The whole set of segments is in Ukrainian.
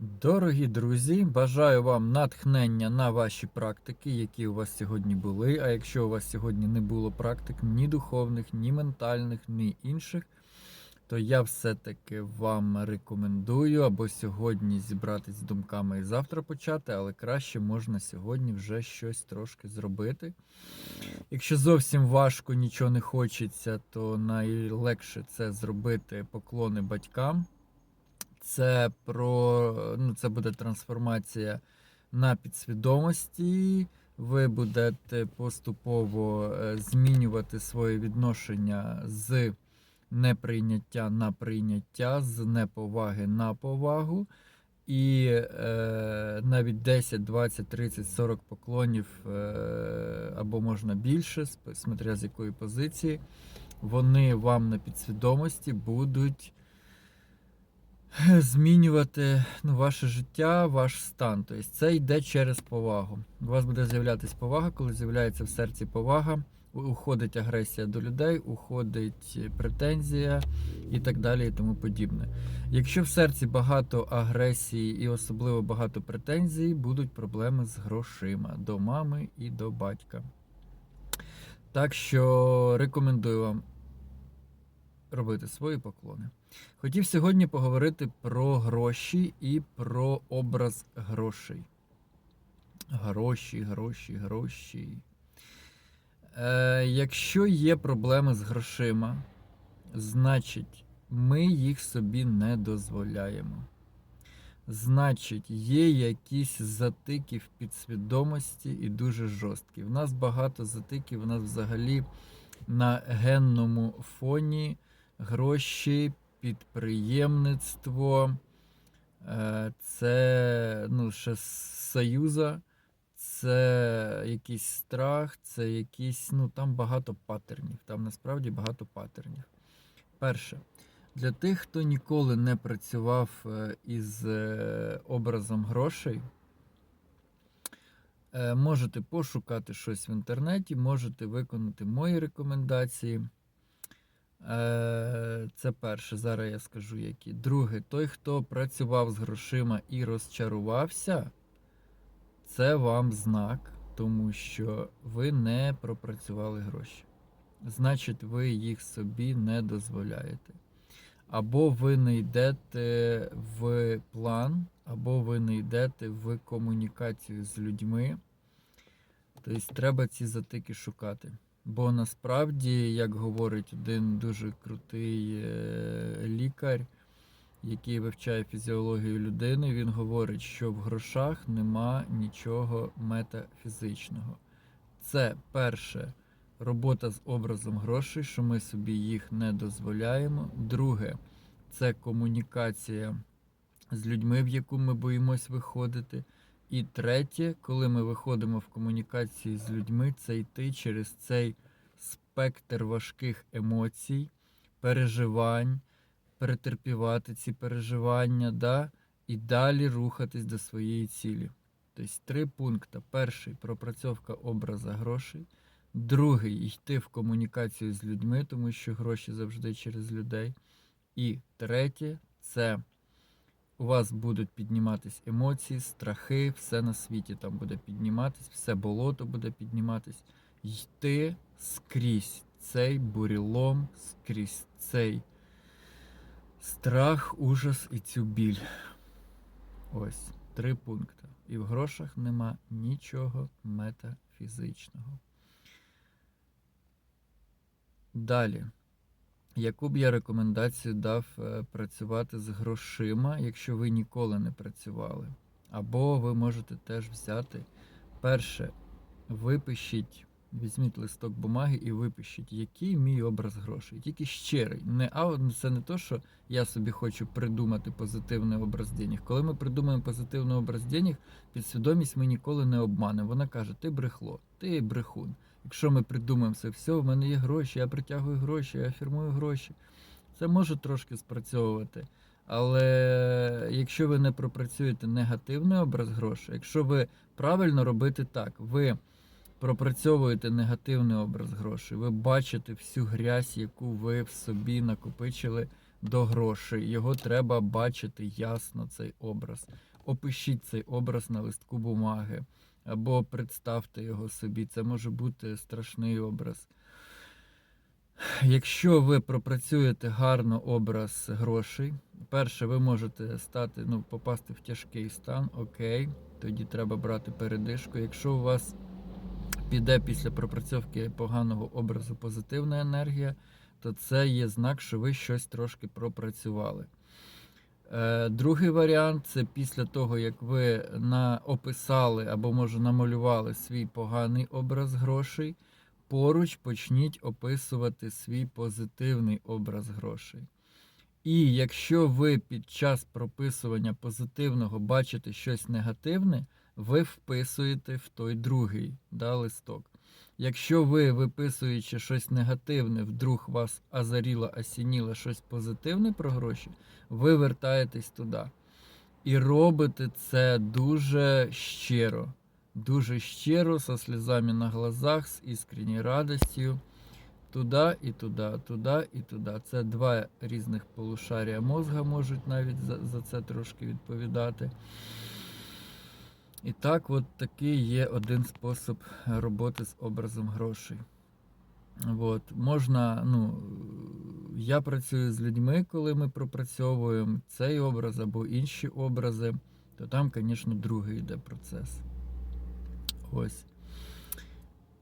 Дорогі друзі, бажаю вам натхнення на ваші практики, які у вас сьогодні були. А якщо у вас сьогодні не було практик ні духовних, ні ментальних, ні інших, то я все-таки вам рекомендую або сьогодні зібратись з думками і завтра почати, але краще можна сьогодні вже щось трошки зробити. Якщо зовсім важко нічого не хочеться, то найлегше це зробити поклони батькам. Це про ну, це буде трансформація на підсвідомості. Ви будете поступово е, змінювати своє відношення з неприйняття на прийняття, з неповаги на повагу. І е, навіть 10, 20, 30, 40 поклонів, е, або можна більше, смотря з якої позиції, вони вам на підсвідомості будуть змінювати ну, ваше життя, ваш стан. Тобто це йде через повагу. У вас буде з'являтися повага, коли з'являється в серці повага, уходить агресія до людей, уходить претензія і так далі, і тому подібне. Якщо в серці багато агресії і особливо багато претензій, будуть проблеми з грошима до мами і до батька. Так що рекомендую вам робити свої поклони. Хотів сьогодні поговорити про гроші і про образ грошей. Гроші, гроші, гроші. Е, якщо є проблеми з грошима, значить ми їх собі не дозволяємо. Значить, є якісь затики в підсвідомості і дуже жорсткі. В нас багато затиків, у нас взагалі на генному фоні гроші, підприємництво, е, це ну, ще Союза, це якийсь страх, це якісь, ну там багато паттернів. Там насправді багато паттернів. Перше, для тих, хто ніколи не працював е, із е, образом грошей, можете пошукати щось в інтернеті, можете виконати мої рекомендації. Е, Це перше, зараз я скажу які. Друге, той, хто працював з грошима і розчарувався, це вам знак, тому що ви не пропрацювали гроші. Значить, ви їх собі не дозволяєте. Або ви не йдете в план, або ви не йдете в комунікацію з людьми. Тобто треба ці затики шукати. Бо насправді, як говорить один дуже крутий е, лікар, який вивчає фізіологію людини, він говорить, що в грошах нема нічого метафізичного. Це перше робота з образом грошей, що ми собі їх не дозволяємо. Друге, це комунікація з людьми, в яку ми боїмось виходити. І третє, коли ми виходимо в комунікації з людьми, це йти через цей спектр важких емоцій, переживань, перетерпівати ці переживання, да? і далі рухатись до своєї цілі. Тобто три пункти. Перший пропрацьовка образа грошей. Другий йти в комунікацію з людьми, тому що гроші завжди через людей. І третє це у вас будуть підніматись емоції, страхи, все на світі там буде підніматись, все болото буде підніматись. Йти скрізь цей бурілом, скрізь цей страх, ужас і цю біль. Ось три пункти. І в грошах нема нічого метафізичного. Далі. Яку б я рекомендацію дав е, працювати з грошима, якщо ви ніколи не працювали? Або ви можете теж взяти перше, випишіть, візьміть листок бумаги і випишіть, який мій образ грошей. Тільки щирий. Не, а це не то, що я собі хочу придумати позитивний образ денег. Коли ми придумаємо позитивний образ денег, підсвідомість ми ніколи не обманемо. Вона каже: ти брехло, ти брехун. Якщо ми придумаємо це все, в мене є гроші, я притягую гроші, я фірмую гроші. Це може трошки спрацьовувати. Але якщо ви не пропрацюєте негативний образ грошей, якщо ви правильно робите так, ви пропрацьовуєте негативний образ грошей, ви бачите всю грязь, яку ви в собі накопичили до грошей. Його треба бачити ясно, цей образ. Опишіть цей образ на листку бумаги. Або представте його собі. Це може бути страшний образ. Якщо ви пропрацюєте гарно образ грошей, перше, ви можете стати, ну, попасти в тяжкий стан, окей, тоді треба брати передишку. Якщо у вас піде після пропрацьовки поганого образу позитивна енергія, то це є знак, що ви щось трошки пропрацювали. Е, Другий варіант це після того, як ви на, описали або може намалювали свій поганий образ грошей, поруч почніть описувати свій позитивний образ грошей. І якщо ви під час прописування позитивного бачите щось негативне, ви вписуєте в той другий да, листок. Якщо ви, виписуючи щось негативне, вдруг вас озаріло, осініло щось позитивне про гроші, ви вертаєтесь туди. І робите це дуже щиро. Дуже щиро, со сльозами на глазах, з іскренньою радістю. Туди і туди, туди і туди. Це два різних полушарія мозга можуть навіть за, за це трошки відповідати. І так, от такий є один спосіб роботи з образом грошей. От, можна, ну, я працюю з людьми, коли ми пропрацьовуємо цей образ або інші образи, то там, звісно, другий йде процес. Ось.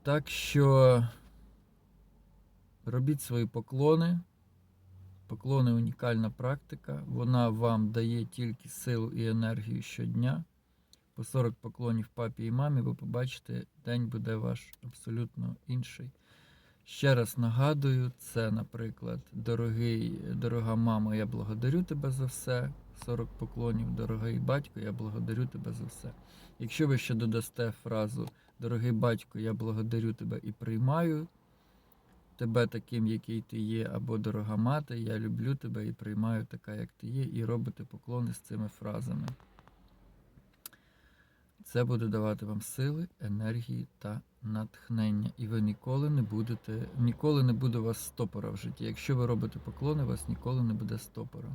Так що робіть свої поклони. Поклони унікальна практика. Вона вам дає тільки силу і енергію щодня. По 40 поклонів папі і мамі, ви побачите, день буде ваш абсолютно інший. Ще раз нагадую, це, наприклад, дорогий, дорога мама, я благодарю тебе за все. 40 поклонів, дорогий батько, я благодарю тебе за все. Якщо ви ще додасте фразу Дорогий батько, я благодарю тебе і приймаю тебе таким, який ти є, або дорога мати, я люблю тебе і приймаю така, як ти є, і робите поклони з цими фразами. Це буде давати вам сили, енергії та натхнення. І ви ніколи не будете, ніколи не буде у вас стопора в житті. Якщо ви робите поклони, у вас ніколи не буде стопора.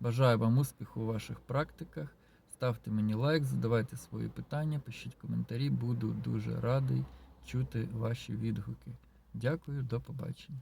Бажаю вам успіху у ваших практиках. Ставте мені лайк, задавайте свої питання, пишіть коментарі. Буду дуже радий чути ваші відгуки. Дякую, до побачення.